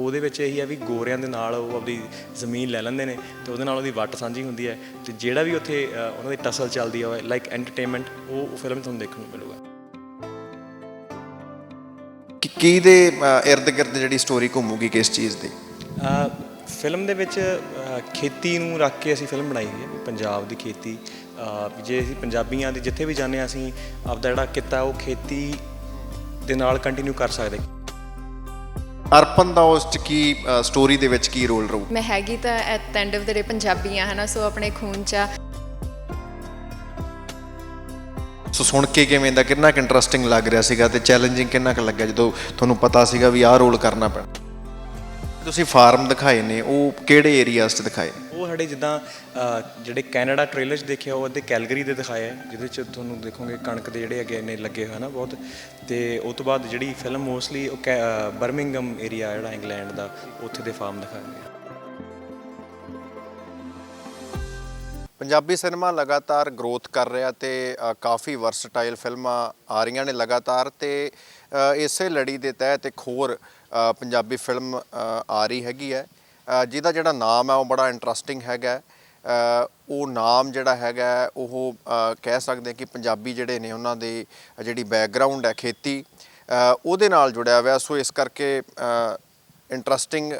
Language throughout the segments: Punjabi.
ਉਹਦੇ ਵਿੱਚ ਇਹੀ ਹੈ ਵੀ ਗੋਰਿਆਂ ਦੇ ਨਾਲ ਉਹ ਆਪਦੀ ਜ਼ਮੀਨ ਲੈ ਲੈਂਦੇ ਨੇ ਤੇ ਉਹਦੇ ਨਾਲ ਉਹਦੀ ਵੱਟ ਸਾਂਝੀ ਹੁੰਦੀ ਹੈ ਤੇ ਜਿਹੜਾ ਵੀ ਉੱਥੇ ਉਹਨਾਂ ਦੀ ਟਸਲ ਚੱਲਦੀ ਹੈ ਲਾਈਕ ਐਂਟਰਟੇਨਮੈਂਟ ਉਹ ਫਿਲਮ ਤੁਹਾਨੂੰ ਦੇਖਣ ਨੂੰ ਮਿਲੂਗਾ। ਕਿ ਕੀ ਦੇ ਇਰਦ ਗਿਰਦ ਜਿਹੜੀ ਸਟੋਰੀ ਘੁੰਮੂਗੀ ਕਿਸ ਚੀਜ਼ ਦੀ? ਫਿਲਮ ਦੇ ਵਿੱਚ ਖੇਤੀ ਨੂੰ ਰੱਖ ਕੇ ਅਸੀਂ ਫਿਲਮ ਬਣਾਈ ਹੋਈ ਹੈ ਪੰਜਾਬ ਦੀ ਖੇਤੀ। ਜੇ ਅਸੀਂ ਪੰਜਾਬੀਆਂ ਦੇ ਜਿੱਥੇ ਵੀ ਜਾਂਦੇ ਹਾਂ ਅਸੀਂ ਆਪਦਾ ਜਿਹੜਾ ਕਿੱਤਾ ਉਹ ਖੇਤੀ ਦੇ ਨਾਲ ਕੰਟੀਨਿਊ ਕਰ ਸਕਦੇ। ਅਰਪਨ ਦਾ ਉਸ ਚ ਕੀ ਸਟੋਰੀ ਦੇ ਵਿੱਚ ਕੀ ਰੋਲ ਰਹੂ ਮੈਂ ਹੈਗੀ ਤਾਂ at end of the day Punjabi ਆ ਹਨਾ ਸੋ ਆਪਣੇ ਖੂਨ ਚ ਆ। ਸੋ ਸੁਣ ਕੇ ਕਿਵੇਂ ਦਾ ਕਿੰਨਾ ਕੁ ਇੰਟਰਸਟਿੰਗ ਲੱਗ ਰਿਹਾ ਸੀਗਾ ਤੇ ਚੈਲੰਜਿੰਗ ਕਿੰਨਾ ਕੁ ਲੱਗਿਆ ਜਦੋਂ ਤੁਹਾਨੂੰ ਪਤਾ ਸੀਗਾ ਵੀ ਆਹ ਰੋਲ ਕਰਨਾ ਪੈਣਾ ਤੁਸੀਂ ਫਾਰਮ ਦਿਖਾਏ ਨੇ ਉਹ ਕਿਹੜੇ ਏਰੀਆਜ਼ 'ਚ ਦਿਖਾਏ ਉਹ ਸਾਡੇ ਜਿੱਦਾਂ ਅ, ਜਿਹੜੇ ਕੈਨੇਡਾ ਟ੍ਰੇਲਰ 'ਚ ਦੇਖਿਆ ਉਹ ਅੱਧੇ ਕੈਲਗਰੀ ਦੇ ਦਿਖਾਏ ਹੈ, ਜਿਹਦੇ 'ਚ ਤੁਹਾਨੂੰ ਦੇਖੋਗੇ ਕਣਕ ਦੇ ਜਿਹੜੇ ਅੱਗੇ ਨੇ ਲੱਗੇ ਹੋਏ ਨਾ ਬਹੁਤ। ਤੇ ਉਸ ਤੋਂ ਬਾਅਦ ਜਿਹੜੀ ਫਿਲਮ ਮੋਸਟਲੀ ਉਹ ਕੈ- ਬਰਮਿੰਗਮ ਏਰੀਆ ਜਿਹੜਾ ਇੰਗਲੈਂਡ ਦਾ ਉੱਥੇ ਦੇ ਫਾਰਮ ਦਿਖਾਏ ਗਏ ਪੰਜਾਬੀ ਸਿਨੇਮਾ ਲਗਾਤਾਰ ਗਰੋਥ ਕਰ ਰਿਹਾ ਤੇ ਕਾਫੀ ਵਰਸਟਾਈਲ ਫਿਲਮਾਂ ਆ ਰਹੀਆਂ ਨੇ ਲਗਾਤਾਰ ਤੇ ਇਸੇ ਲੜੀ ਦੇ ਤਹਿਤ ਇੱਕ ਹੋਰ ਪੰਜਾਬੀ ਫਿਲਮ ਆ ਰਹੀ ਹੈਗੀ ਹੈ। ਜਿਹਦਾ ਜਿਹੜਾ ਨਾਮ ਹੈ ਉਹ ਬੜਾ ਇੰਟਰਸਟਿੰਗ ਹੈਗਾ ਉਹ ਨਾਮ ਜਿਹੜਾ ਹੈਗਾ ਉਹ ਕਹਿ ਸਕਦੇ ਕਿ ਪੰਜਾਬੀ ਜਿਹੜੇ ਨੇ ਉਹਨਾਂ ਦੇ ਜਿਹੜੀ ਬੈਕਗ੍ਰਾਉਂਡ ਹੈ ਖੇਤੀ ਉਹਦੇ ਨਾਲ ਜੁੜਿਆ ਹੋਇਆ। ਸੋ ਇਸ ਕਰਕੇ ਇੰਟਰਸਟਿੰਗ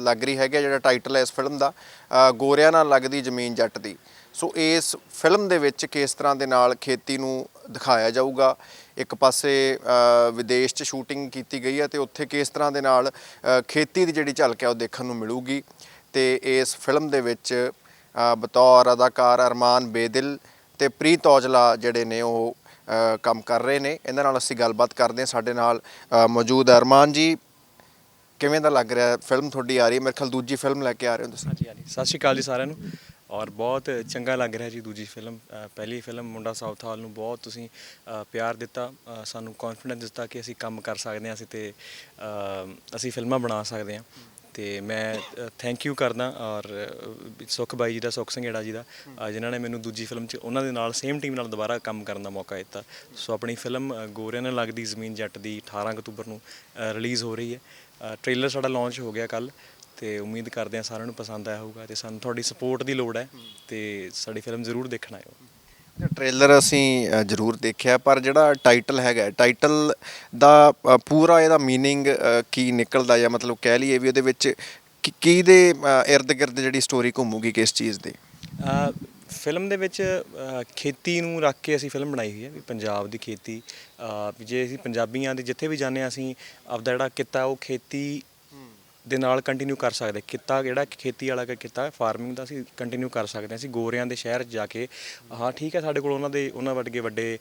ਲੱਗ ਰਹੀ ਹੈਗਾ ਜਿਹੜਾ ਟਾਈਟਲ ਹੈ ਇਸ ਫਿਲਮ ਦਾ। ਗੋਰਿਆਂ ਨਾਲ ਲੱਗਦੀ ਜ਼ਮੀਨ ਜੱਟ ਦੀ। ਸੋ ਇਸ ਫਿਲਮ ਦੇ ਵਿੱਚ ਕਿਸ ਤਰ੍ਹਾਂ ਦੇ ਨਾਲ ਖੇਤੀ ਨੂੰ ਦਿਖਾਇਆ ਜਾਊਗਾ? ਇੱਕ ਪਾਸੇ ਵਿਦੇਸ਼ 'ਚ ਸ਼ੂਟਿੰਗ ਕੀਤੀ ਗਈ ਹੈ ਤੇ ਉੱਥੇ ਕਿਸ ਤਰ੍ਹਾਂ ਦੇ ਨਾਲ ਖੇਤੀ ਦੀ ਜਿਹੜੀ ਝਲਕ ਹੈ ਉਹ ਦੇਖਣ ਨੂੰ ਮਿਲੂਗੀ? ਤੇ ਇਸ ਫਿਲਮ ਦੇ ਵਿੱਚ ਬਤੌਰ ਅਦਾਕਾਰ ਅਰਮਾਨ ਬੇਦਿਲ ਤੇ ਪ੍ਰੀਤ ਔਜਲਾ ਜਿਹੜੇ ਨੇ ਉਹ ਕੰਮ ਕਰ ਰਹੇ ਨੇ। ਇਹਨਾਂ ਨਾਲ ਅਸੀਂ ਗੱਲਬਾਤ ਕਰਦੇ ਹਾਂ। ਸਾਡੇ ਨਾਲ ਮੌਜੂਦ ਅਰਮਾਨ ਜੀ। ਕਿਵੇਂ ਦਾ ਲੱਗ ਰਿਹਾ? ਫਿਲਮ ਤੁਹਾਡੀ ਆ ਰਹੀ ਹੈ। ਮੇਰੇ ਖਿਆਲ ਦੂਜੀ ਫਿਲਮ ਲੈ ਕੇ ਆ ਰਹੇ ਹੋ ਤੁਸੀਂ। ਹਾਂਜੀ ਹਾਂਜੀ। ਸਤਿ ਸ਼੍ਰੀ ਅਕਾਲ ਜੀ ਸਾਰਿਆਂ ਨੂੰ। ਔਰ ਬਹੁਤ ਚੰਗਾ ਲੱਗ ਰਿਹਾ ਜੀ ਦੂਜੀ ਫਿਲਮ ਅ, ਪਹਿਲੀ ਫਿਲਮ ਮੁੰਡਾ ਸਾਊਥ ਹਾਲ ਨੂੰ ਬਹੁਤ ਤੁਸੀਂ ਅ, ਪਿਆਰ ਦਿੱਤਾ ਅ, ਸਾਨੂੰ ਕੌਨਫੀਡੈਂਸ ਦਿੱਤਾ ਕਿ ਅਸੀਂ ਕੰਮ ਕਰ ਸਕਦੇ ਹਾਂ ਅਸੀਂ ਤੇ ਅ, ਅਸੀਂ ਫਿਲਮਾਂ ਬਣਾ ਸਕਦੇ ਹਾਂ। ਤੇ ਮੈਂ ਥੈਂਕ ਯੂ ਕਰਦਾ ਔਰ ਅ, ਸੁਖ ਬਾਈ ਜੀ ਦਾ ਸੁੱਖ ਸੰਘੇੜਾ ਜੀ ਦਾ ਅ, ਜਿਨ੍ਹਾਂ ਨੇ ਮੈਨੂੰ ਦੂਜੀ ਫਿਲਮ 'ਚ ਉਹਨਾਂ ਦੇ ਨਾਲ ਸੇਮ ਟੀਮ ਨਾਲ ਦੁਬਾਰਾ ਕੰਮ ਕਰਨ ਦਾ ਮੌਕਾ ਦਿੱਤਾ। ਸੋ ਆਪਣੀ ਫਿਲਮ ਅ, ਗੋਰਿਆਂ ਨਾਲ ਲੱਗਦੀ ਜ਼ਮੀਨ ਜੱਟ ਦੀ 18 ਅਕਤੂਬਰ ਨੂੰ ਰਿਲੀਜ਼ ਹੋ ਰਹੀ ਹੈ। ਟ੍ਰੇਲਰ ਸਾਡਾ ਲਾਂਚ ਹੋ ਗਿਆ ਕੱਲ ਤੇ ਉਮੀਦ ਕਰਦੇ ਹਾਂ ਸਾਰਿਆਂ ਨੂੰ ਪਸੰਦ ਆਇਆ ਹੋਊਗਾ ਤੇ ਸਾਨੂੰ ਤੁਹਾਡੀ ਸਪੋਰਟ ਦੀ ਲੋੜ ਹੈ ਤੇ ਸਾਡੀ ਫਿਲਮ ਜ਼ਰੂਰ ਦੇਖਣ ਆਇਓ ਟ੍ਰੇਲਰ ਅਸੀਂ ਅ, ਜ਼ਰੂਰ ਦੇਖਿਆ ਪਰ ਜਿਹੜਾ ਟਾਈਟਲ ਹੈਗਾ ਟਾਈਟਲ ਦਾ ਅ, ਪੂਰਾ ਇਹਦਾ मीनिंग ਕੀ ਨਿਕਲਦਾ ਜਾਂ ਮਤਲਬ ਕਹਿ ਲਈਏ ਵੀ ਉਹਦੇ ਵਿੱਚ ਕੀ- ਕੀ ਦੇ ਇਰਦ ਗਿਰਦ ਜਿਹੜੀ ਸਟੋਰੀ ਘੁੰਮੂਗੀ ਕਿਸ ਚੀਜ਼ ਦੀ ਅ, ਫਿਲਮ ਦੇ ਵਿੱਚ ਅ, ਖੇਤੀ ਨੂੰ ਰੱਖ ਕੇ ਅਸੀਂ ਫਿਲਮ ਬਣਾਈ ਹੋਈ ਹੈ ਵੀ ਪੰਜਾਬ ਦੀ ਖੇਤੀ ਅ, ਵੀ ਜੇ ਅਸੀਂ ਪੰਜਾਬੀਆਂ ਦੇ ਜਿੱਥੇ ਵੀ ਜਾਂਦੇ ਹਾਂ ਅਸੀਂ ਆਪਦਾ ਜਿਹੜਾ ਕਿੱਤਾ ਉਹ ਖੇਤੀ ਦੇ ਨਾਲ ਕੰਟੀਨਿਊ ਕਰ ਸਕਦੇ। ਕਿੱਤਾ ਜਿਹੜਾ ਖੇਤੀ ਵਾਲਾ ਕਿੱਤਾ ਫਾਰਮਿੰਗ ਦਾ ਅਸੀਂ ਕੰਟੀਨਿਊ ਕਰ ਸਕਦੇ ਹਾਂ। ਅਸੀਂ ਗੋਰਿਆਂ ਦੇ ਸ਼ਹਿਰ 'ਚ ਜਾ ਕੇ, ਹਾਂ, ਠੀਕ ਹੈ, ਸਾਡੇ ਕੋਲ ਉਹਨਾਂ ਦੇ, ਉਹਨਾਂ ਵਰਗੇ ਵੱਡੇ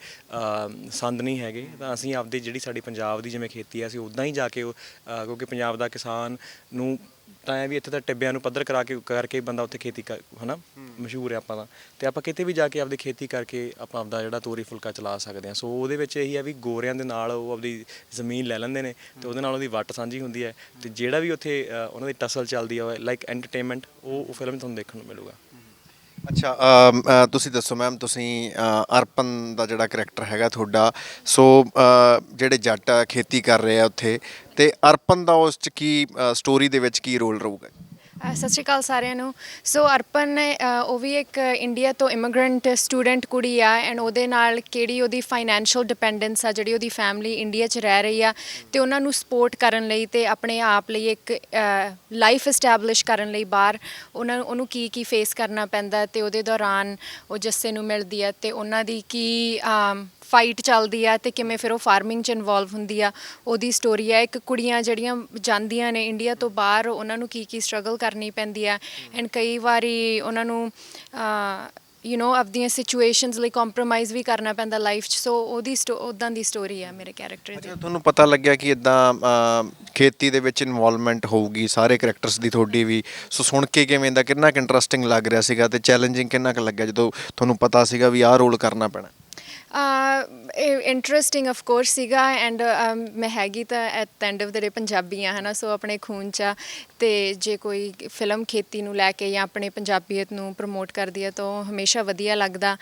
ਸੰਦ ਨਹੀਂ ਹੈਗੇ। ਤਾਂ ਅਸੀਂ ਆਪਦੀ ਜਿਹੜੀ ਸਾਡੀ ਪੰਜਾਬ ਦੀ ਜਿਵੇਂ ਖੇਤੀ ਹੈ, ਅਸੀਂ ਉਦਾਂ ਹੀ ਜਾ ਕੇ ਕਿਉਂਕਿ ਪੰਜਾਬ ਦਾ ਕਿਸਾਨ ਨੂੰ ਤਾਂ ਇਹ ਵੀ ਇੱਥੇ ਤਾਂ ਟਿੱਬਿਆਂ ਨੂੰ ਪੱਧਰ ਕਰਾ ਕੇ ਕਰਕੇ ਬੰਦਾ ਉੱਥੇ ਖੇਤੀ ਕਰ ਹਨਾ? ਮਸ਼ਹੂਰ ਹੈ ਆਪਾਂ ਦਾ। ਤੇ ਆਪਾਂ ਕਿਤੇ ਵੀ ਜਾ ਕੇ ਆਪਦੀ ਖੇਤੀ ਕਰਕੇ ਆਪਾਂ ਆਪਦਾ ਜਿਹੜਾ ਤੋਰੀ ਫੁਲਕਾ ਚਲਾ ਸਕਦੇ ਹਾਂ। ਸੋ ਉਹਦੇ ਵਿੱਚ ਇਹੀ ਹੈ ਵੀ ਗੋਰਿਆਂ ਦੇ ਨਾਲ ਉਹ ਆਪਦੀ ਜ਼ਮੀਨ ਲੈ ਲੈਂਦੇ ਨੇ ਤੇ ਉਹਦੇ ਨਾਲ ਉਹਦੀ ਵੱਟ ਸਾਂਝੀ ਹੁੰਦੀ ਹੈ। ਤੇ ਜਿਹੜਾ ਵੀ ਉੱਥੇ ਉਹਨਾਂ ਦੀ ਟਸਲ ਚੱਲਦੀ ਹੈ ਲਾਈਕ ਐਂਟਰਟੇਨਮੈਂਟ ਉਹ ਉਹ ਫਿਲਮ ਤੁਹਾਨੂੰ ਦੇਖਣ ਨੂੰ ਮਿਲੂਗਾ। ਅੱਛਾ ਤੁਸੀਂ ਦੱਸੋ ਮੈਮ ਤੁਸੀਂ ਅਰਪਨ ਦਾ ਜਿਹੜਾ ਕਰੈਕਟਰ ਹੈਗਾ ਤੁਹਾਡਾ ਸੋ ਜਿਹੜੇ ਜੱਟ ਆ, ਖੇਤੀ ਕਰ ਰਹੇ ਆ ਉੱਥੇ ਤੇ ਅਰਪਨ ਦਾ ਉਸ ਚ ਕੀ ਸਟੋਰੀ ਦੇ ਵਿੱਚ ਕੀ ਰੋਲ ਰਹੂਗਾ? ਸਤਿ ਸ਼੍ਰੀ ਅਕਾਲ ਸਾਰਿਆਂ ਨੂੰ। ਸੋ ਅਰਪਨ ਉਹ ਵੀ ਇੱਕ ਇੰਡੀਆ ਤੋਂ ਇਮੀਗ੍ਰੈਂਟ ਸਟੂਡੈਂਟ ਕੁੜੀ ਆ ਐਂਡ ਉਹਦੇ ਨਾਲ ਕਿਹੜੀ ਉਹਦੀ ਫਾਈਨੈਂਸ਼ੀਅਲ ਡਿਪੈਂਡੈਂਸ ਆ, ਜਿਹੜੀ ਉਹਦੀ ਫੈਮਿਲੀ ਇੰਡੀਆ 'ਚ ਰਹਿ ਰਹੀ ਆ ਤੇ ਉਹਨਾਂ ਨੂੰ ਸਪੋਰਟ ਕਰਨ ਲਈ ਤੇ ਆਪਣੇ ਆਪ ਲਈ ਇੱਕ ਲਾਈਫ ਐਸਟੈਬਲਿਸ਼ ਕਰਨ ਲਈ ਬਾਹਰ ਉਹਨਾਂ ਨੂੰ, ਉਹਨੂੰ ਕੀ ਕੀ ਫੇਸ ਕਰਨਾ ਪੈਂਦਾ ਤੇ ਉਹਦੇ ਦੌਰਾਨ ਉਹ ਜੱਸੇ ਨੂੰ ਮਿਲਦੀ ਆ ਤੇ ਉਹਨਾਂ ਦੀ ਕੀ ਫਾਈਟ ਚੱਲਦੀ ਆ ਤੇ ਕਿਵੇਂ ਫਿਰ ਉਹ ਫਾਰਮਿੰਗ 'ਚ ਇਨਵੋਲਵ ਹੁੰਦੀ ਆ, ਉਹਦੀ ਸਟੋਰੀ ਆ। ਇੱਕ ਕੁੜੀਆਂ ਜਿਹੜੀਆਂ ਜਾਂਦੀਆਂ ਨੇ ਇੰਡੀਆ ਤੋਂ ਬਾਹਰ, ਉਹਨਾਂ ਨੂੰ ਕੀ ਕੀ ਸਟਰਗਲ ਕਰਨੀ ਪੈਂਦੀ ਆ। ਐਂਡ ਕਈ ਵਾਰੀ ਉਹਨਾਂ ਨੂੰ ਯੂ نو ਆਪਦੀਆਂ ਸਿਚੁਏਸ਼ਨਸ ਲਈ ਕੰਪਰੋਮਾਈਜ਼ ਵੀ ਕਰਨਾ ਪੈਂਦਾ ਲਾਈਫ 'ਚ। ਸੋ ਉਹਦੀ ਉਦਾਂ ਦੀ ਸਟੋਰੀ ਆ ਮੇਰੇ ਕੈਰੈਕਟਰ ਦੀ। ਤੁਹਾਨੂੰ ਪਤਾ ਲੱਗਿਆ ਕਿ ਇਦਾਂ ਖੇਤੀ ਦੇ ਵਿੱਚ ਇਨਵੋਲਵਮੈਂਟ ਹੋਊਗੀ, ਸਾਰੇ ਕੈਰੈਕਟਰਸ ਦੀ ਤੁਹਾਡੀ ਵੀ। ਸੋ ਸੁਣ ਕੇ ਕਿਵੇਂ ਦਾ, ਕਿੰਨਾ ਕੁ ਇੰਟਰਸਟਿੰਗ ਲੱਗ ਰਿਹਾ ਸੀਗਾ ਤੇ ਚੈਲੰਜਿੰਗ ਕਿੰਨਾ ਕੁ ਲੱਗਿਆ ਜਦੋਂ ਤੁਹਾਨੂੰ ਪਤਾ ਸੀਗਾ ਵੀ ਆਹ ਰੋਲ ਕਰਨਾ ਪੈਣਾ? ਇੰਟਰਸਟਿੰਗ ਆਫ ਕੋਰਸ ਸੀਗਾ ਐਂਡ ਮੈਂ ਹੈਗੀ ਤਾਂ at the end of the day Punjabi ਆ, ਹਨਾ? ਸੋ ਆਪਣੇ ਖੂਨ ਚ ਆ ਤੇ ਜੇ ਕੋਈ ਫਿਲਮ ਖੇਤੀ ਨੂੰ ਲੈ ਕੇ ਜਾਂ ਆਪਣੇ ਪੰਜਾਬੀਅਤ ਨੂੰ ਪ੍ਰਮੋਟ ਕਰਦੀ ਹੈ ਤਾਂ ਉਹ ਹਮੇਸ਼ਾ ਵਧੀਆ ਲੱਗਦਾ।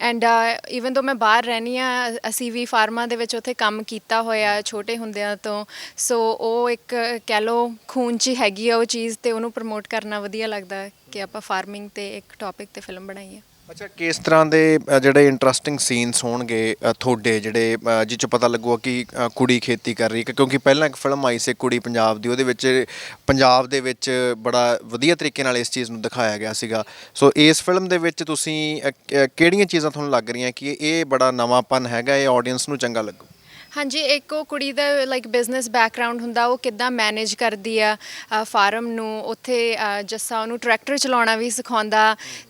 ਐਂਡ ਇਵਨ ਦੋ ਮੈਂ ਬਾਹਰ ਰਹਿੰਦੀ ਆ, ਅਸੀਂ ਵੀ ਫਾਰਮਾਂ ਦੇ ਵਿੱਚ ਉੱਥੇ ਕੰਮ ਕੀਤਾ ਹੋਇਆ, ਛੋਟੇ ਹੁੰਦਿਆਂ ਤੋਂ। ਸੋ ਉਹ ਇੱਕ ਕਹਿ ਲਓ ਖੂਨ 'ਚ ਹੀ ਹੈਗੀ ਆ ਉਹ ਚੀਜ਼ ਤੇ ਉਹਨੂੰ ਪ੍ਰਮੋਟ ਕਰਨਾ ਵਧੀਆ ਲੱਗਦਾ ਕਿ ਆਪਾਂ ਫਾਰਮਿੰਗ ਤੇ ਇੱਕ ਟੌਪਿਕ ਤੇ ਫਿਲਮ ਬਣਾਈ ਹੈ ਅੱਛਾ ਕਿਸ ਤਰ੍ਹਾਂ ਦੇ ਅ, ਜਿਹੜੇ ਇੰਟਰਸਟਿੰਗ ਸੀਨਸ ਹੋਣਗੇ ਅ, ਤੁਹਾਡੇ ਜਿਹੜੇ ਅ, ਜਿਹ 'ਚ ਪਤਾ ਲੱਗੂਗਾ ਕਿ ਅ, ਕੁੜੀ ਖੇਤੀ ਕਰ ਰਹੀ ਹੈ? ਕਿਉਂਕਿ ਪਹਿਲਾਂ ਇੱਕ ਫਿਲਮ ਆਈ ਸੀ ਕੁੜੀ ਪੰਜਾਬ ਦੀ ਉਹਦੇ ਵਿੱਚ ਪੰਜਾਬ ਦੇ ਵਿੱਚ ਬੜਾ ਵਧੀਆ ਤਰੀਕੇ ਨਾਲ ਇਸ ਚੀਜ਼ ਨੂੰ ਦਿਖਾਇਆ ਗਿਆ ਸੀਗਾ। ਸੋ ਇਸ ਫਿਲਮ ਦੇ ਵਿੱਚ ਤੁਸੀਂ ਅ, ਕ- ਕਿਹੜੀਆਂ ਚੀਜ਼ਾਂ ਤੁਹਾਨੂੰ ਲੱਗ ਰਹੀਆਂ ਕਿ ਇਹ ਬੜਾ ਨਵਾਂਪਨ ਹੈਗਾ ਇਹ ਆਡੀਅנס ਨੂੰ ਚੰਗਾ ਲੱਗੂ? ਹਾਂਜੀ ਇੱਕ ਉਹ ਕੁੜੀ ਦਾ ਲਾਈਕ ਬਿਜ਼ਨਸ ਬੈਕਗ੍ਰਾਉਂਡ ਹੁੰਦਾ ਉਹ ਕਿੱਦਾਂ ਮੈਨੇਜ ਕਰਦੀ ਆ ਫਾਰਮ ਨੂੰ ਉੱਥੇ ਅ, ਜੱਸਾ ਉਹਨੂੰ ਟਰੈਕਟਰ ਚਲਾਉਣਾ ਵੀ ਸਿਖਾਉਂਦਾ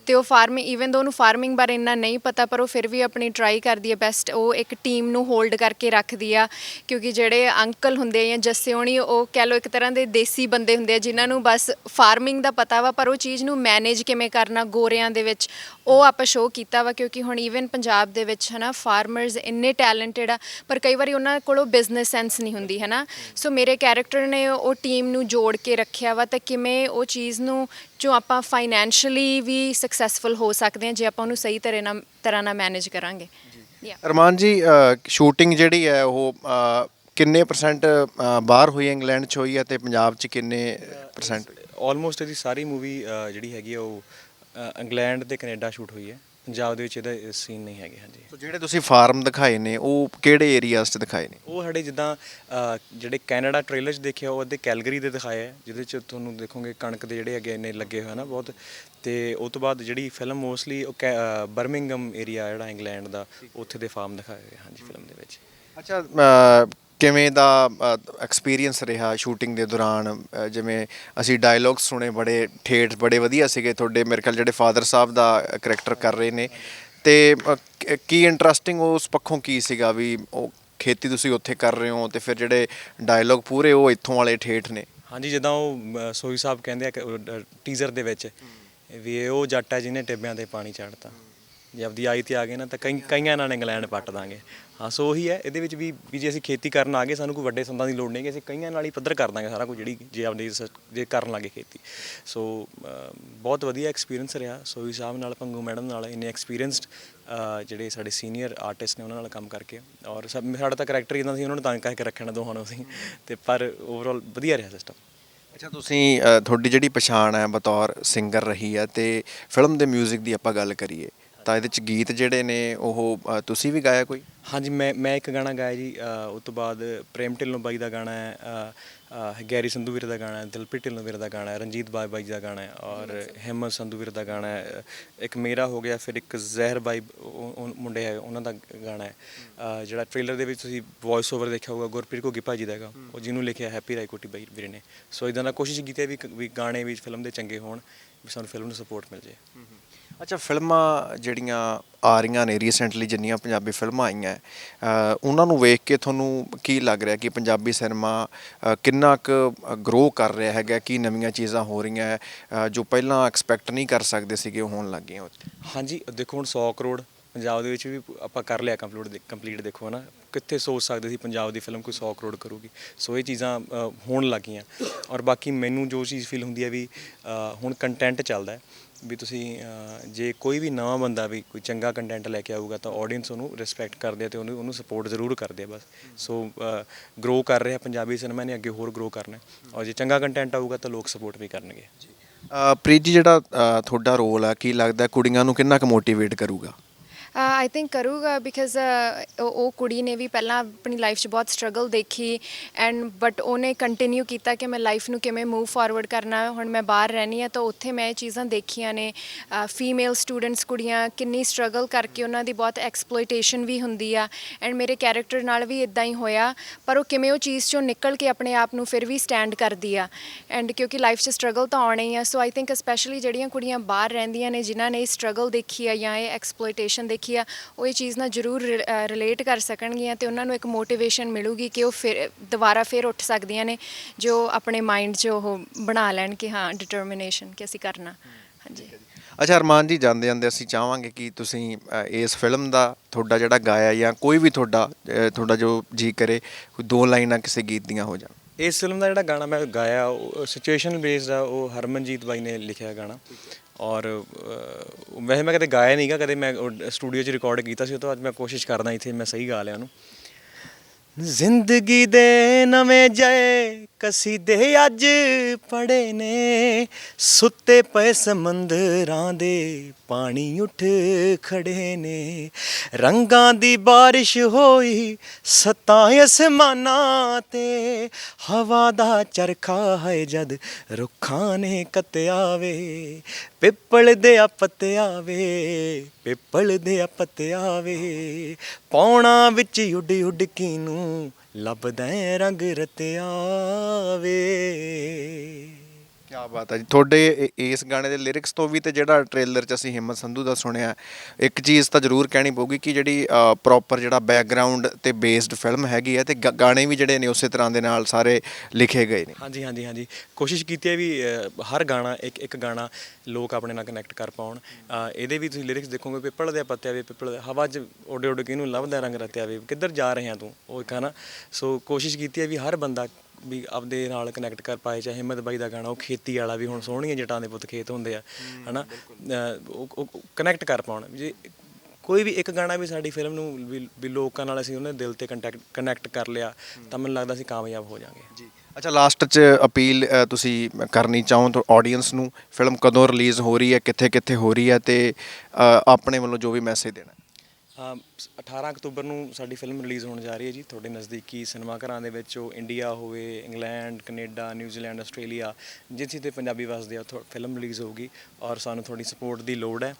ਤੇ ਉਹ ਫਾਰਮਿੰਗ ਈਵਨ ਦੋ ਉਹਨੂੰ ਫਾਰਮਿੰਗ ਬਾਰੇ ਇੰਨਾ ਨਹੀਂ ਪਤਾ ਪਰ ਉਹ ਫਿਰ ਵੀ ਆਪਣੀ ਟਰਾਈ ਕਰਦੀ ਹੈ ਬੈਸਟ ਉਹ ਇੱਕ ਟੀਮ ਨੂੰ ਹੋਲਡ ਕਰਕੇ ਰੱਖਦੀ ਆ ਕਿਉਂਕਿ ਜਿਹੜੇ ਅੰਕਲ ਹੁੰਦੇ ਆ ਜਾਂ ਜੱਸੇ ਹੋਣੀ ਉਹ ਕਹਿ ਲਓ ਇੱਕ ਤਰ੍ਹਾਂ ਦੇ ਦੇਸੀ ਬੰਦੇ ਹੁੰਦੇ ਆ ਜਿਨ੍ਹਾਂ ਨੂੰ ਬਸ ਫਾਰਮਿੰਗ ਦਾ ਪਤਾ ਵਾ ਪਰ ਉਹ ਚੀਜ਼ ਨੂੰ ਮੈਨੇਜ ਕਿਵੇਂ ਕਰਨਾ ਗੋਰਿਆਂ ਦੇ ਵਿੱਚ ਉਹ ਆਪਾਂ ਸ਼ੋਅ ਕੀਤਾ ਵਾ ਕਿਉਂਕਿ ਹੁਣ ਈਵਨ ਪੰਜਾਬ ਦੇ ਵਿੱਚ ਹਨਾ ਫਾਰਮਰਸ ਇੰਨੇ ਟੈਲੈਂਟਡ ਆ ਪਰ ਕਈ ਵਾਰੀ ਉਹਨਾਂ ਕੋਲੋਂ ਬਿਜ਼ਨਸ ਸੈਂਸ ਨਹੀਂ ਹੁੰਦੀ ਹਨਾ? ਸੋ ਮੇਰੇ ਕੈਰੈਕਟਰ ਨੇ ਉਹ ਟੀਮ ਨੂੰ ਜੋੜ ਕੇ ਰੱਖਿਆ ਵਾ ਤਾਂ ਕਿਵੇਂ ਉਹ ਚੀਜ਼ ਨੂੰ ਜੋ ਆਪਾਂ ਫਾਈਨੈਂਸ਼ੀਅਲੀ ਵੀ ਸਕਸੈਸਫੁਲ ਹੋ ਸਕਦੇ ਹਾਂ ਜੇ ਆਪਾਂ ਉਹਨੂੰ ਸਹੀ ਤਰ੍ਹਾਂ ਨਾਲ ਤਰ੍ਹਾਂ ਨਾਲ ਮੈਨੇਜ ਕਰਾਂਗੇ। ਅਰਮਾਨ ਜੀ ਸ਼ੂਟਿੰਗ ਜਿਹੜੀ ਹੈ ਉਹ ਅ, ਕਿੰਨੇ ਪਰਸੈਂਟ ਬਾਹਰ ਹੋਈ ਹੈ ਇੰਗਲੈਂਡ 'ਚ ਹੋਈ ਹੈ ਤੇ ਪੰਜਾਬ 'ਚ ਕਿੰਨੇ ਪਰਸੈਂਟ ਆਲਮੋਸਟ ਇਹਦੀ ਸਾਰੀ ਮੂਵੀ ਜਿਹੜੀ ਹੈਗੀ ਆ ਉਹ ਇੰਗਲੈਂਡ ਤੇ ਕੈਨੇਡਾ ਸ਼ੂਟ ਹੋਈ ਹੈ। ਪੰਜਾਬ ਦੇ ਵਿੱਚ ਇਹਦਾ ਸੀਨ ਨਹੀਂ ਹੈਗੇ ਹਾਂਜੀ। ਸੋ ਜਿਹੜੇ ਤੁਸੀਂ ਫਾਰਮ ਦਿਖਾਏ ਨੇ ਉਹ ਕਿਹੜੇ ਏਰੀਆਜ਼ 'ਚ ਦਿਖਾਏ ਨੇ? ਉਹ ਸਾਡੇ ਜਿੱਦਾਂ ਅ, ਜਿਹੜੇ ਕੈਨੇਡਾ ਟ੍ਰੇਲਰ 'ਚ ਦੇਖਿਆ ਉਹ ਅੱਧੇ ਕੈਲਗਰੀ ਦੇ ਦਿਖਾਏ ਹੈ ਜਿਹਦੇ 'ਚ ਤੁਹਾਨੂੰ ਦੇਖੋਗੇ ਕਣਕ ਦੇ ਜਿਹੜੇ ਹੈਗੇ ਨੇ ਲੱਗੇ ਹੋਏ ਨਾ ਬਹੁਤ। ਤੇ ਉਹ ਤੋਂ ਬਾਅਦ ਜਿਹੜੀ ਫਿਲਮ ਮੋਸਟਲੀ ਉਹ ਬਰਮਿੰਗਮ ਏਰੀਆ ਜਿਹੜਾ ਇੰਗਲੈਂਡ ਦਾ ਉੱਥੇ ਦੇ ਫਾਰਮ ਦਿਖਾਏ ਹੋਏ ਹਾਂਜੀ ਫਿਲਮ ਦੇ ਵਿੱਚ। ਅੱਛਾ ਅ, ਕਿਵੇਂ ਦਾ ਐਕਸਪੀਰੀਅੰਸ ਰਿਹਾ ਸ਼ੂਟਿੰਗ ਦੇ ਦੌਰਾਨ? ਜਿਵੇਂ ਅਸੀਂ ਡਾਇਲੌਗਸ ਸੁਣੇ ਬੜੇ ਠੇਠ ਬੜੇ ਵਧੀਆ ਸੀਗੇ ਤੁਹਾਡੇ ਮੇਰੇ ਖਿਆਲ ਜਿਹੜੇ ਫਾਦਰ ਸਾਹਿਬ ਦਾ ਕਰੈਕਟਰ ਕਰ ਰਹੇ ਨੇ। ਤੇ ਕ- ਇੰਟਰਸਟਿੰਗ ਉਸ ਪੱਖੋਂ ਕੀ ਸੀਗਾ ਵੀ ਉਹ ਖੇਤੀ ਤੁਸੀਂ ਉੱਥੇ ਕਰ ਰਹੇ ਹੋ ਤੇ ਫਿਰ ਜਿਹੜੇ ਡਾਇਲੌਗ ਪੂਰੇ ਉਹ ਇੱਥੋਂ ਵਾਲੇ ਠੇਠ ਨੇ? ਹਾਂਜੀ ਜਿੱਦਾਂ ਉਹ ਸੋਈ ਸਾਹਿਬ ਕਹਿੰਦੇ ਆ ਟੀਜ਼ਰ ਦੇ ਵਿੱਚ ਵੀ ਇਹ ਉਹ ਜੱਟ ਹੈ ਜਿਹਨੇ ਟਿੱਬਿਆਂ ਤੇ ਪਾਣੀ ਚੜ੍ਹਤਾ। ਜੇ ਆਪਦੀ ਆਈ ਤੇ ਆ ਗਏ ਨਾ ਤਾਂ ਕਈ ਕਈਆਂ ਨਾਲ ਇੰਗਲੈਂਡ ਪੱਟ ਦਾਂਗੇ। ਹਾਂ ਸੋ ਉਹੀ ਹੈ ਇਹਦੇ ਵਿੱਚ ਵੀ ਵੀ ਜੇ ਅਸੀਂ ਖੇਤੀ ਕਰਨ ਆ ਗਏ ਸਾਨੂੰ ਕੋਈ ਵੱਡੇ ਸੰਦਾਂ ਦੀ ਲੋੜ ਨਹੀਂ ਕਿ ਅਸੀਂ ਕਈਆਂ ਨਾਲ ਹੀ ਪੱਧਰ ਕਰ ਦਾਂਗੇ ਸਾਰਾ ਕੁਝ ਜਿਹੜੀ ਜੇ ਆਪਦੀ ਸ- ਜੇ ਕਰਨ ਲੱਗੇ ਖੇਤੀ। ਸੋ ਅ, ਬਹੁਤ ਵਧੀਆ ਐਕਸਪੀਰੀਅੰਸ ਰਿਹਾ। ਸੋਈ ਸਾਹਿਬ ਨਾਲ ਪੰਗੂ ਮੈਡਮ ਨਾਲ ਇੰਨੇ ਐਕਸਪੀਰੀਅੰਸਡ ਜਿਹੜੇ ਸਾਡੇ ਸੀਨੀਅਰ ਆਰਟਿਸਟ ਨੇ ਉਹਨਾਂ ਨਾਲ ਕੰਮ ਕਰਕੇ ਔਰ ਸਭ ਸਾਡਾ ਤਾਂ ਕਰੈਕਟਰ ਇਦਾਂ ਸੀ ਉਹਨਾਂ ਨੂੰ ਤੰਗ ਕਰਕੇ ਰੱਖਣਾ ਦੋਹਾਂ ਨੂੰ ਅਸੀਂ। ਤੇ ਪਰ ਓਵਰਆਲ ਵਧੀਆ ਰਿਹਾ ਸਿਸਟਮ ਅੱਛਾ ਤੁਸੀਂ ਅ, ਤੁਹਾਡੀ ਜਿਹੜੀ ਪਛਾਣ ਹੈ ਬਤੌਰ ਸਿੰਗਰ ਰਹੀ ਹੈ ਤੇ ਫਿਲਮ ਦੇ 뮤직 ਦੀ ਆਪਾਂ ਗੱਲ ਕਰੀਏ। ਤਾਂ ਇਹਦੇ ਚ ਗੀਤ ਜਿਹੜੇ ਨੇ ਉਹ ਅ, ਤੁਸੀਂ ਵੀ ਗਾਇਆ ਕੋਈ? ਹਾਂਜੀ ਮੈਂ ਮੈਂ ਇੱਕ ਗਾਣਾ ਗਾਇਆ ਜੀ ਅ, ਉਸ ਤੋਂ ਬਾਅਦ ਪ੍ਰੇਮ ਢਿੱਲੋਂ ਬਾਈ ਦਾ ਗਾਣਾ ਹੈ ਅ, ਅ, ਗੈਰੀ ਸੰਧੂ ਵੀਰ ਦਾ ਗਾਣਾ ਹੈ ਦਿਲਪ੍ਰੀਤ ਢਿੱਲੋਂ ਵੀਰ ਦਾ ਗਾਣਾ ਹੈ ਰਣਜੀਤ ਬਾਈ ਬਾਈ ਦਾ ਗਾਣਾ ਹੈ ਔਰ ਹਿੰਮਤ ਸੰਧੂ ਵੀਰ ਦਾ ਗਾਣਾ ਹੈ ਅ, ਇੱਕ ਮੇਰਾ ਹੋ ਗਿਆ ਫਿਰ ਇੱਕ ਜ਼ਹਿਰ ਬਾਈ ਉਹ- ਉਹ ਮੁੰਡੇ ਹੈ ਉਹਨਾਂ ਦਾ ਗਾਣਾ ਹੈ ਅ, ਜਿਹੜਾ ਟ੍ਰੇਲਰ ਦੇ ਵਿੱਚ ਤੁਸੀਂ ਵੌਇਸ ਓਵਰ ਦੇਖਿਆ ਹੋਊਗਾ ਗੁਰਪ੍ਰੀਤ ਘੋਗੀ ਭਾਜੀ ਦਾ ਹੈਗਾ ਉਹ ਜਿਹਨੂੰ ਲਿਖਿਆ ਹੈਪੀ ਰਾਈਕੋਟੀ ਬਾਈ ਵੀਰੇ ਨੇ। ਸੋ ਇਦਾਂ ਦਾ ਕੋਸ਼ਿਸ਼ ਕੀਤੀ ਹੈ ਵੀ ਕ- ਵੀ ਗਾਣੇ ਵੀ ਫਿਲਮ ਦੇ ਚੰਗੇ ਹੋਣ ਵੀ ਸਾਨੂੰ ਫਿਲਮ ਨੂੰ ਸਪੋਰਟ ਮਿਲ ਜੇ ਅੱਛਾ ਫਿਲਮਾਂ ਜਿਹੜੀਆਂ ਆ ਰਹੀਆਂ ਨੇ ਰੀਸੈਂਟਲੀ ਜਿੰਨੀਆਂ ਪੰਜਾਬੀ ਫਿਲਮਾਂ ਆਈਆਂ ਉਹਨਾਂ ਨੂੰ ਵੇਖ ਕੇ ਤੁਹਾਨੂੰ ਕੀ ਲੱਗ ਰਿਹਾ ਕਿ ਪੰਜਾਬੀ ਸਿਨੇਮਾ ਕਿੰਨਾ ਕੁ ਗਰੋ ਕਰ ਰਿਹਾ ਹੈਗਾ ਕੀ ਨਵੀਆਂ ਚੀਜ਼ਾਂ ਹੋ ਰਹੀਆਂ ਹੈ, ਜੋ ਪਹਿਲਾਂ ਐਕਸਪੈਕਟ ਨਹੀਂ ਕਰ ਸਕਦੇ ਸੀਗੇ ਉਹ ਹੋਣ ਲੱਗ ਗਈਆਂ ਹਾਂਜੀ ਦੇਖੋ ਹੁਣ 100 ਕਰੋੜ ਪੰਜਾਬ ਦੇ ਵਿੱਚ ਵੀ ਆਪਾਂ ਕਰ ਲਿਆ ਕੰਪਲੀਟ ਕੰਪਲੀਟ ਦੇਖੋ ਨਾ ਕਿੱਥੇ ਸੋਚ ਸਕਦੇ ਸੀ ਪੰਜਾਬ ਦੀ ਫਿਲਮ ਕੋਈ 100 ਕਰੋੜ ਕਰੂਗੀ। ਸੋ ਇਹ ਚੀਜ਼ਾਂ ਅ, ਹੋਣ ਲੱਗੀਆਂ। ਔਰ ਬਾਕੀ ਮੈਨੂੰ ਜੋ ਚੀਜ਼ ਫੀਲ ਹੁੰਦੀ ਹੈ ਵੀ ਹੁਣ ਕੰਟੈਂਟ ਚੱਲਦਾ ਹੈ ਵੀ ਤੁਸੀਂ ਜੇ ਕੋਈ ਵੀ ਨਵਾਂ ਬੰਦਾ ਵੀ ਕੋਈ ਚੰਗਾ ਕੰਟੈਂਟ ਲੈ ਕੇ ਆਊਗਾ ਤਾਂ ਆਡੀਅנס ਉਹਨੂੰ ਰਿਸਪੈਕਟ ਕਰਦੇ ਆ ਤੇ ਉਹਨੂੰ ਉਹਨੂੰ ਸਪੋਰਟ ਜ਼ਰੂਰ ਕਰਦੇ ਆ ਬਸ। ਸੋ ਗਰੋ ਕਰ ਰਿਹਾ ਪੰਜਾਬੀ ਸਿਨੇਮਾ ਨੇ ਅੱਗੇ ਹੋਰ ਗਰੋ ਕਰਨਾ ਔਰ ਜੇ ਚੰਗਾ ਕੰਟੈਂਟ ਆਊਗਾ ਤਾਂ ਲੋਕ ਸਪੋਰਟ ਵੀ ਕਰਨਗੇ। ਜੀ ਪ੍ਰੀਤ ਜੀ ਜਿਹੜਾ ਤੁਹਾਡਾ ਰੋਲ ਆ ਕੀ ਲੱਗਦਾ ਕੁੜੀਆਂ ਨੂੰ ਕਿੰਨਾ ਕੁ ਮੋਟੀਵੇਟ ਕਰੂਗਾ? ਆਈ ਥਿੰਕ ਕਰੂਗਾ ਬਿਕਾਜ਼ ਉਹ ਕੁੜੀ ਨੇ ਵੀ ਪਹਿਲਾਂ ਆਪਣੀ ਲਾਈਫ 'ਚ ਬਹੁਤ ਸਟਰਗਲ ਦੇਖੀ ਐਂਡ ਬਟ ਉਹਨੇ ਕੰਟੀਨਿਊ ਕੀਤਾ ਕਿ ਮੈਂ ਲਾਈਫ ਨੂੰ ਕਿਵੇਂ ਮੂਵ ਫਾਰਵਰਡ ਕਰਨਾ, ਹੁਣ ਮੈਂ ਬਾਹਰ ਰਹਿਣੀ ਆ ਤਾਂ ਉੱਥੇ ਮੈਂ ਇਹ ਚੀਜ਼ਾਂ ਦੇਖੀਆਂ ਨੇ uh, ਫੀਮੇਲ ਸਟੂਡੈਂਟਸ ਕੁੜੀਆਂ ਕਿੰਨੀ ਸਟਰਗਲ ਕਰਕੇ ਉਹਨਾਂ ਦੀ ਬਹੁਤ ਐਕਸਪਲੋਇਟੇਸ਼ਨ ਵੀ ਹੁੰਦੀ ਆ ਐਂਡ ਮੇਰੇ ਕੈਰੈਕਟਰ ਨਾਲ ਵੀ ਇਦਾਂ ਹੀ ਹੋਇਆ, ਪਰ ਉਹ ਕਿਵੇਂ ਉਹ ਚੀਜ਼ 'ਚੋਂ ਨਿਕਲ ਕੇ ਆਪਣੇ ਆਪ ਨੂੰ ਫਿਰ ਵੀ ਸਟੈਂਡ ਕਰਦੀ ਆ ਐਂਡ ਕਿਉਂਕਿ ਲਾਈਫ 'ਚ ਸਟਰਗਲ ਤਾਂ ਆਉਣਾ ਹੀ ਆ ਸੋ ਆਈ ਥਿੰਕ ਸਪੈਸ਼ਲੀ ਜਿਹੜੀਆਂ ਕੁੜੀਆਂ ਬਾਹਰ ਰਹਿੰਦੀਆਂ ਨੇ, ਜਿਨ੍ਹਾਂ ਨੇ ਇਹ ਸਟਰਗਲ ਦੇਖੀ ਆ ਜਾਂ ਇਹ ਐਕਸਪਲੋਇਟੇਸ਼ਨ ਦੇਖੀ ਆ ਉਹ ਇਹ ਚੀਜ਼ ਨਾਲ ਜ਼ਰੂਰ ਰਿਲੇਟ ਕਰ ਸਕਣਗੀਆਂ ਤੇ ਉਹਨਾਂ ਨੂੰ ਇੱਕ ਮੋਟੀਵੇਸ਼ਨ ਮਿਲੂਗੀ ਕਿ ਉਹ ਫਿਰ ਦੁਬਾਰਾ ਫਿਰ ਉੱਠ ਸਕਦੀਆਂ ਨੇ ਜੋ ਆਪਣੇ ਮਾਈਂਡ 'ਚ ਉਹ ਬਣਾ ਲੈਣ ਕਿ ਹਾਂ ਡਿਟਰਮੀਨੇਸ਼ਨ ਕਿ ਅਸੀਂ ਕਰਨਾ। ਹਾਂਜੀ। ਅੱਛਾ ਅਰਮਾਨ ਜੀ ਜਾਂਦੇ ਜਾਂਦੇ ਅਸੀਂ ਚਾਹਾਂਗੇ ਕਿ ਤੁਸੀਂ ਇਸ ਫਿਲਮ ਦਾ ਤੁਹਾਡਾ ਜਿਹੜਾ ਗਾਇਆ ਜਾਂ ਕੋਈ ਵੀ ਤੁਹਾਡਾ ਤੁਹਾਡਾ ਜੋ ਜੀ ਕਰੇ ਕੋਈ ਦੋ ਲਾਈਨਾਂ ਕਿਸੇ ਗੀਤ ਦੀਆਂ ਹੋ ਜਾਣ। ਇਸ ਫਿਲਮ ਦਾ ਜਿਹੜਾ ਗਾਣਾ ਮੈਂ ਗਾਇਆ ਉਹ ਸਿਚੁਏਸ਼ਨ ਬੇਸਡ ਆ ਉਹ ਹਰਮਨਜੀਤ ਬਾਈ ਨੇ ਲਿਖਿਆ ਗਾਣਾ। ਔਰ ਵੈਸੇ ਮੈਂ ਕਦੇ ਗਾਇਆ ਨਹੀਂਗਾ ਕਦੇ ਮੈਂ ਸਟੂਡੀਓ 'ਚ ਰਿਕਾਰਡ ਕੀਤਾ ਸੀ, ਉਹ ਤੋਂ ਅੱਜ ਮੈਂ ਕੋਸ਼ਿਸ਼ ਕਰਦਾ ਇੱਥੇ ਮੈਂ ਸਹੀ ਗਾ ਲਿਆ ਉਹਨੂੰ। ਜ਼ਿੰਦਗੀ ਦੇ ਨਵੇਂ ਜਏ ਕਸੀਦੇ ਅੱਜ ਪੜੇ ਨੇ। ਸੁੱਤੇ ਪਏ ਸਮੁੰਦਰਾਂ ਦੇ ਪਾਣੀ ਉੱਠ ਖੜੇ ਨੇ। ਰੰਗਾਂ ਦੀ ਬਾਰਿਸ਼ ਹੋਈ ਸਤਾਂ ਅਸਮਾਨਾਂ ਤੇ। ਹਵਾ ਦਾ ਚਰਖਾ ਹੈ ਜਦ ਰੁੱਖਾਂ ਨੇ ਕਤਿਆ ਵੇ। ਪਿੱਪਲ ਦੇ ਆ ਪੱਤਿਆ ਵੇ ਪਿੱਪਲ ਦੇ ਆ ਪੱਤਿਆ ਵੇ ਪੌਣਾ ਵਿੱਚ ਉੱਡ ਉੱਡ ਕੀ ਨੂੰ ਲੱਭਦਾ ਰੰਗ ਰਤਿਆ ਵੇ ਕੀ ਬਾਤ ਹੈ ਜੀ। ਤੁਹਾਡੇ ਇ- ਇਸ ਗਾਣੇ ਦੇ ਲਿਰਿਕਸ ਤੋਂ ਵੀ ਤੇ ਜਿਹੜਾ ਟ੍ਰੇਲਰ 'ਚ ਅਸੀਂ ਹਿੰਮਤ ਸੰਧੂ ਦਾ ਸੁਣਿਆ ਇੱਕ ਚੀਜ਼ ਤਾਂ ਜ਼ਰੂਰ ਕਹਿਣੀ ਪਊਗੀ ਕਿ ਜਿਹੜੀ ਪ੍ਰੋਪਰ ਜਿਹੜਾ ਬੈਕਗ੍ਰਾਉਂਡ ਤੇ ਬੇਸਡ ਫਿਲਮ ਹੈਗੀ ਹੈ ਤੇ ਗ- ਗਾਣੇ ਵੀ ਜਿਹੜੇ ਨੇ ਉਸੇ ਤਰ੍ਹਾਂ ਦੇ ਨਾਲ ਸਾਰੇ ਲਿਖੇ ਗਏ ਨੇ। ਹਾਂਜੀ ਹਾਂਜੀ ਹਾਂਜੀ। ਕੋਸ਼ਿਸ਼ ਕੀਤੀ ਹੈ ਵੀ ਅਹ, ਹਰ ਗਾਣਾ ਇੱਕ ਇੱਕ ਗਾਣਾ ਲੋਕ ਆਪਣੇ ਨਾਲ ਕਨੈਕਟ ਕਰ ਪਾਉਣ। ਅਹ, ਇਹਦੇ ਵੀ ਤੁਸੀਂ ਲਿਰਿਕਸ ਦੇਖੋਗੇ ਪਿੱਪਲ ਦੇ ਪੱਤਿਆ ਵੇ ਪਿੱਪਲ ਦੇ ਹਵਾ 'ਚ ਓਡੇ ਓਡੇ ਕਿਹਨੂੰ ਇਹਨੂੰ ਲੱਭਦਾ ਰੰਗ ਰਤਿਆ ਵੇ ਕਿੱਧਰ ਜਾ ਰਹੇ ਆ ਤੂੰ? ਉਹ ਇੱਕ ਹੈ ਨਾ ਸੋ ਕੋਸ਼ਿਸ਼ ਕੀਤੀ ਹੈ ਵੀ ਹਰ ਬੰਦਾ ਵੀ ਆਪਦੇ ਨਾਲ ਕਨੈਕਟ ਕਰ ਪਾਏ ਚਾਹੇ ਹਿੰਮਤ ਬਾਈ ਦਾ ਗਾਣਾ ਉਹ ਖੇਤੀ ਵਾਲਾ ਵੀ ਹੁਣ ਸੋਹਣੀਆਂ ਜਟਾਂ ਦੇ ਪੁੱਤ ਖੇਤ ਹੁੰਦੇ ਆ ਹਨਾ? ਉਹ ਕਨੈਕਟ ਕਰ ਪਾਉਣ। ਜੇ ਕੋਈ ਵੀ ਇੱਕ ਗਾਣਾ ਵੀ ਸਾਡੀ ਫਿਲਮ ਨੂੰ ਵੀ- ਲੋਕਾਂ ਨਾਲ ਅਸੀਂ ਉਹਨਾਂ ਦਿਲ ਤੇ ਕੰਟੈਕਟ ਕਨੈਕਟ ਕਰ ਲਿਆ ਤਾਂ ਮੈਨੂੰ ਲੱਗਦਾ ਅਸੀਂ ਕਾਮਯਾਬ ਹੋ ਜਾਾਂਗੇ ਜੀ। ਅੱਛਾ ਲਾਸਟ 'ਚ ਅਪੀਲ ਤੁਸੀਂ ਕਰਨੀ ਚਾਹੋ ਤਾਂ ਆਡੀਅנס ਨੂੰ ਫਿਲਮ ਕਦੋਂ ਰਿਲੀਜ਼ ਹੋ ਰਹੀ ਹੈ ਕਿੱਥੇ ਕਿੱਥੇ ਹੋ ਰਹੀ ਹੈ ਤੇ ਆਪਣੇ ਵੱਲੋਂ ਜੋ ਵੀ ਮੈਸੇਜ ਦੇਣਾ 18 ਅਕਤੂਬਰ ਨੂੰ ਸਾਡੀ ਫਿਲਮ ਰਿਲੀਜ਼ ਹੋਣ ਜਾ ਰਹੀ ਹੈ ਜੀ, ਤੁਹਾਡੇ ਨਜ਼ਦੀਕੀ ਸਿਨੇਮਾ ਘਰਾਂ ਦੇ ਵਿੱਚ, ਉਹ ਇੰਡੀਆ ਹੋਵੇ ਇੰਗਲੈਂਡ ਕੈਨੇਡਾ ਨਿਊਜ਼ੀਲੈਂਡ ਆਸਟ੍ਰੇਲੀਆ ਜਿੱਥੇ ਤੇ ਪੰਜਾਬੀ ਵਸਦੇ ਆ ਉੱਥੋਂ ਫਿਲਮ ਰਿਲੀਜ਼ ਹੋਊਗੀ ਔਰ ਸਾਨੂੰ ਤੁਹਾਡੀ ਸਪੋਰਟ ਦੀ ਲੋੜ ਹੈ।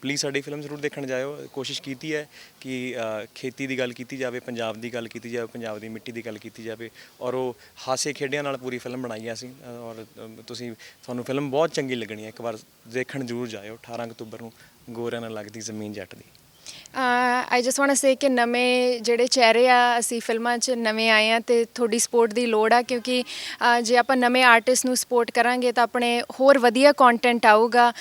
ਪਲੀਜ਼ ਸਾਡੀ ਫਿਲਮ ਜ਼ਰੂਰ ਦੇਖਣ ਜਾਇਓ। ਕੋਸ਼ਿਸ਼ ਕੀਤੀ ਹੈ ਕਿ ਖੇਤੀ ਦੀ ਗੱਲ ਕੀਤੀ ਜਾਵੇ, ਪੰਜਾਬ ਦੀ ਗੱਲ ਕੀਤੀ ਜਾਵੇ, ਪੰਜਾਬ ਦੀ ਮਿੱਟੀ ਦੀ ਗੱਲ ਕੀਤੀ ਜਾਵੇ ਔਰ ਉਹ ਹਾਸੇ ਖੇਡਿਆਂ ਨਾਲ ਪੂਰੀ ਫਿਲਮ ਬਣਾਈ ਹੈ ਅਸੀਂ ਔਰ ਤੁਸੀਂ, ਤੁਹਾਨੂੰ ਫਿਲਮ ਬਹੁਤ ਚੰਗੀ ਲੱਗਣੀ ਹੈ। ਇੱਕ ਵਾਰ ਦੇਖਣ ਜ਼ਰੂਰ ਜਾਇਓ। 18 ਅਕਤੂਬਰ ਨੂੰ ਗੋਰਿਆਂ ਨਾਲ ਲੱਗਦੀ ਜ਼ਮੀਨ ਜੱਟ ਦੀ। I just want to say ਕਿ ਨਵੇਂ ਜਿਹੜੇ ਚਿਹਰੇ ਆ, ਅਸੀਂ ਫਿਲਮਾਂ 'ਚ ਨਵੇਂ ਆਏ ਆ ਤੇ ਤੁਹਾਡੀ ਸਪੋਰਟ ਦੀ ਲੋੜ ਆ ਕਿਉਂਕਿ ਜੇ ਆਪਾਂ ਨਵੇਂ ਆਰਟਿਸਟ ਨੂੰ ਸਪੋਰਟ ਕਰਾਂਗੇ ਤਾਂ ਆਪਣੇ ਹੋਰ ਵਧੀਆ ਕੰਟੈਂਟ ਆਊਗਾ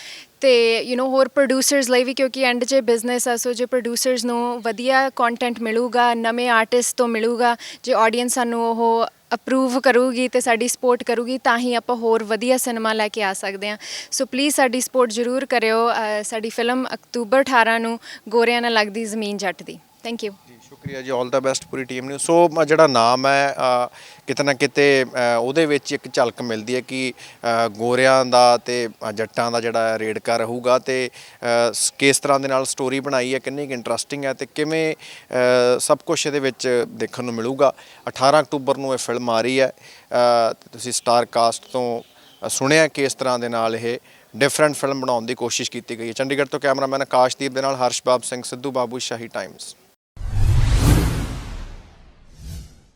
ਤੇ ਯੂ نو ਹੋਰ ਪ੍ਰੋਡਿਊਸਰਸ ਲਈ ਵੀ ਕਿਉਂਕਿ ਐਂਡ ਜੇ ਬਿਜ਼ਨਸ ਆ ਸੋ ਜੇ ਪ੍ਰੋਡਿਊਸਰਸ ਨੂੰ ਵਧੀਆ ਕੰਟੈਂਟ ਮਿਲੂਗਾ, ਨਵੇਂ ਆਰਟਿਸਟ ਤੋਂ ਮਿਲੂਗਾ, ਜੇ ਆਡੀਅנס ਸਾਨੂੰ ਉਹ ਅਪਰੂਵ ਕਰੂਗੀ ਤੇ ਸਾਡੀ ਸਪੋਰਟ ਕਰੂਗੀ ਤਾਂ ਹੀ ਆਪਾਂ ਹੋਰ ਵਧੀਆ ਸਿਨੇਮਾ ਲੈ ਕੇ ਆ ਸਕਦੇ ਹਾਂ। ਸੋ ਪਲੀਜ਼ ਸਾਡੀ ਸਪੋਰਟ ਜ਼ਰੂਰ ਕਰਿਓ। ਅਹ, ਸਾਡੀ ਫਿਲਮ ਅਕਤੂਬਰ 18 ਨੂੰ ਗੋਰਿਆਂ ਨਾਲ ਲੱਗਦੀ ਜ਼ਮੀਨ ਜੱਟ ਦੀ। ਥੈਂਕ ਯੂ ਸ਼ੁਕਰੀਆ ਜੀ 올 ਦਾ ਬੈਸਟ ਪੂਰੀ ਟੀਮ ਨੂੰ। ਸੋ ਮ- ਜਿਹੜਾ ਨਾਮ ਹੈ ਅ, ਕਿਤੇ ਨਾ ਕਿਤੇ ਅ, ਉਹਦੇ ਵਿੱਚ ਇੱਕ ਝਲਕ ਮਿਲਦੀ ਹੈ ਕਿ ਅ, ਗੋਰਿਆਂ ਦਾ ਤੇ ਅ, ਜੱਟਾਂ ਦਾ ਜਿਹੜਾ ਰੇੜਕਾ ਰਹੂਗਾ ਤੇ ਅ, ਸ- ਕਿਸ ਤਰ੍ਹਾਂ ਦੇ ਨਾਲ ਸਟੋਰੀ ਬਣਾਈ ਹੈ ਕਿੰਨੀ ਇੰਟਰਸਟਿੰਗ ਹੈ ਤੇ ਕਿਵੇਂ ਅ, ਸਭ ਕੁਝ ਇਹਦੇ ਵਿੱਚ ਦੇਖਣ ਨੂੰ ਮਿਲੂਗਾ। 18 ਅਕਤੂਬਰ ਨੂੰ ਇਹ ਫਿਲਮ ਆ ਰਹੀ ਹੈ। ਅ, ਤੇ ਤੁਸੀਂ ਸਟਾਰ ਕਾਸਟ ਤੋਂ ਅ, ਸੁਣਿਆ ਕਿ ਇਸ ਤਰ੍ਹਾਂ ਦੇ ਨਾਲ ਇਹ ਡਿਫਰੈਂਟ ਫਿਲਮ ਬਣਾਉਣ ਦੀ ਕੋਸ਼ਿਸ਼ ਕੀਤੀ ਗਈ ਹੈ। ਚੰਡੀਗੜ੍ਹ ਤੋਂ ਕੈਮਰਾਮੈਨ ਆਕਾਸ਼ਦੀਪ ਦੇ ਨਾਲ ਹਰਸ਼ਬਾਬ ਸਿੰਘ ਸਿੱਧੂ ਬਾਬੂ ਸ਼ਾਹੀ ਟਾਈਮਸ